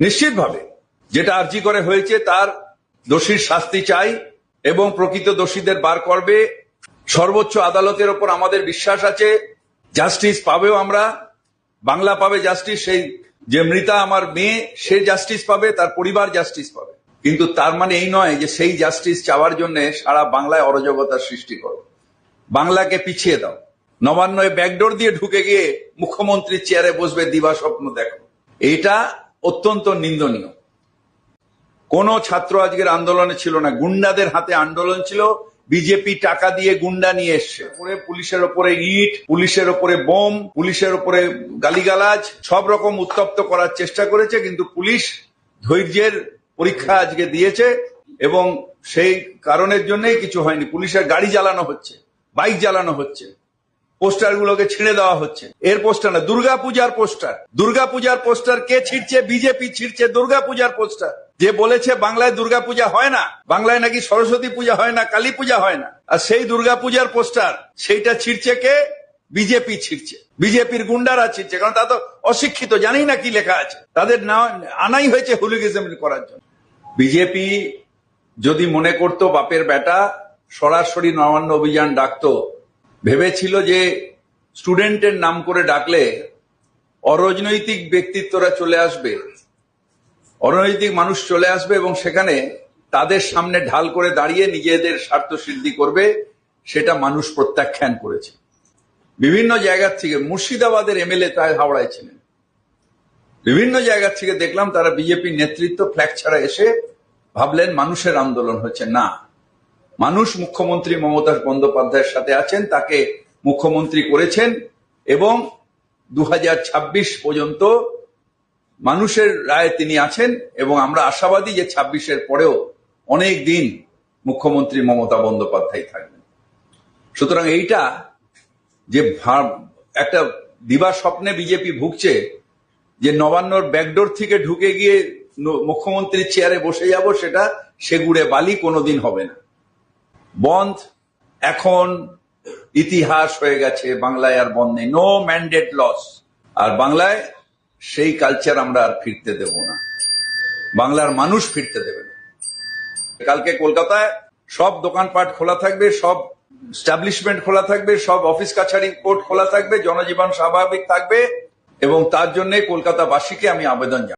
নিশ্চিতভাবে যেটা আর্জি করে হয়েছে, তার দোষীর শাস্তি চাই এবং প্রকৃত দোষীদের বার করবে। সর্বোচ্চ আদালতের ওপর আমাদের বিশ্বাস আছে। জাস্টিস পাবেও আমরা। বাংলা পাবে জাস্টিস, সেই যে মৃতা আমার মেয়ে, সে জাস্টিস পাবে, তার পরিবার জাস্টিস পাবে। কিন্তু তার মানে এই নয় যে সেই জাস্টিস চাওয়ার জন্য সারা বাংলায় অরাজকতার সৃষ্টি করো। বাংলাকে পিছিয়ে দাও। নবান্নয় ব্যাকডোর দিয়ে ঢুকে গিয়ে মুখ্যমন্ত্রীর চেয়ারে বসবে দিবা স্বপ্ন দেখো। এটা অত্যন্ত নিন্দনীয়। কোন ছাত্র আজকের আন্দোলনে ছিল না। গুন্ডাদের হাতে আন্দোলন ছিল। বিজেপি টাকা দিয়ে গুন্ডা নিয়ে এসছে। পরে পুলিশের ওপরে ইট, পুলিশের ওপরে বোম, পুলিশের ওপরে গালিগালাজ, সব রকম উত্তপ্ত করার চেষ্টা করেছে, কিন্তু পুলিশ ধৈর্যের পরীক্ষা আজকে দিয়েছে এবং সেই কারণের জন্যই কিছু হয়নি। পুলিশের গাড়ি জ্বালানো হচ্ছে, বাইক জ্বালানো হচ্ছে। পোস্টার গুলোকে ছিঁড়ে দেওয়া হচ্ছে। এর পোস্টার না দুর্গা পূজার পোস্টার। দুর্গা পূজার পোস্টার কে ছিঁড়ছে? বিজেপি ছিঁড়ছে দুর্গা পূজার পোস্টার। যে বলেছে বাংলায় দুর্গা পূজা হয় না, বাংলায় নাকি সরস্বতী পূজা হয় না, কালী পূজা হয় না। আর সেই দুর্গা পূজার পোস্টার, সেইটা ছিঁড়ছে কে? বিজেপি ছিঁড়ছে। বিজেপির গুন্ডারা ছিঁড়ছে, কারণ তা তো অশিক্ষিত জানি না কি লেখা আছে। তাদের না, আনাই হয়েছে হুলিগিজম করার জন্য। বিজেপি যদি মনে করতো, বাপের বেটা সরাসরি নবান্ন অভিযান ডাকতো ভেবেছিল যে স্টুডেন্টের নাম করে ডাকলে অরাজনৈতিক ব্যক্তিত্বরা চলে আসবে, অরাজনৈতিক মানুষ চলে আসবে এবং সেখানে তাদের সামনে ঢাল করে দাঁড়িয়ে নিজেদের স্বার্থ সিদ্ধি করবে, সেটা মানুষ প্রত্যাখ্যান করেছে। বিভিন্ন জায়গার থেকে মুর্শিদাবাদের এমএলএ তাই হাওড়ায় ছিলেন। বিভিন্ন জায়গার থেকে দেখলাম তারা বিজেপি নেতৃত্ব ফ্ল্যাগ ছাড়া এসে ভাবলেন মানুষের আন্দোলন হচ্ছে না। মানুষ মুখ্যমন্ত্রী মমতা বন্দ্যোপাধ্যায়ের সাথে আছেন, তাকে মুখ্যমন্ত্রী করেছেন এবং দু হাজার ছাব্বিশ পর্যন্ত মানুষের রায়ে তিনি আছেন এবং আমরা আশাবাদী যে ছাব্বিশের পরেও অনেক দিন মুখ্যমন্ত্রী মমতা বন্দ্যোপাধ্যায় থাকবেন। সুতরাং এইটা যে একটা দিবা স্বপ্নে বিজেপি ভুগছে যে নবান্নর ব্যাকডোর থেকে ঢুকে গিয়ে মুখ্যমন্ত্রীর চেয়ারে বসে যাব, সেটা সেগুড়ে বালি কোনোদিন হবে না। বন্ধ। এখন ইতিহাস হয়ে গেছে, বাংলায় আর বন্ধ নেই। নো ম্যান্ডেট লস আর বাংলায় সেই কালচার আমরা আর ফিরতে দেব না। বাংলার মানুষ ফিরতে দেবে না। কালকে কলকাতায় সব দোকানপাট খোলা থাকবে, সব স্টাবলিশমেন্ট খোলা থাকবে, সব অফিস কাছারি কোর্ট খোলা থাকবে, জনজীবন স্বাভাবিক থাকবে এবং তার জন্য কলকাতাবাসীকে আমি আবেদন জানাই।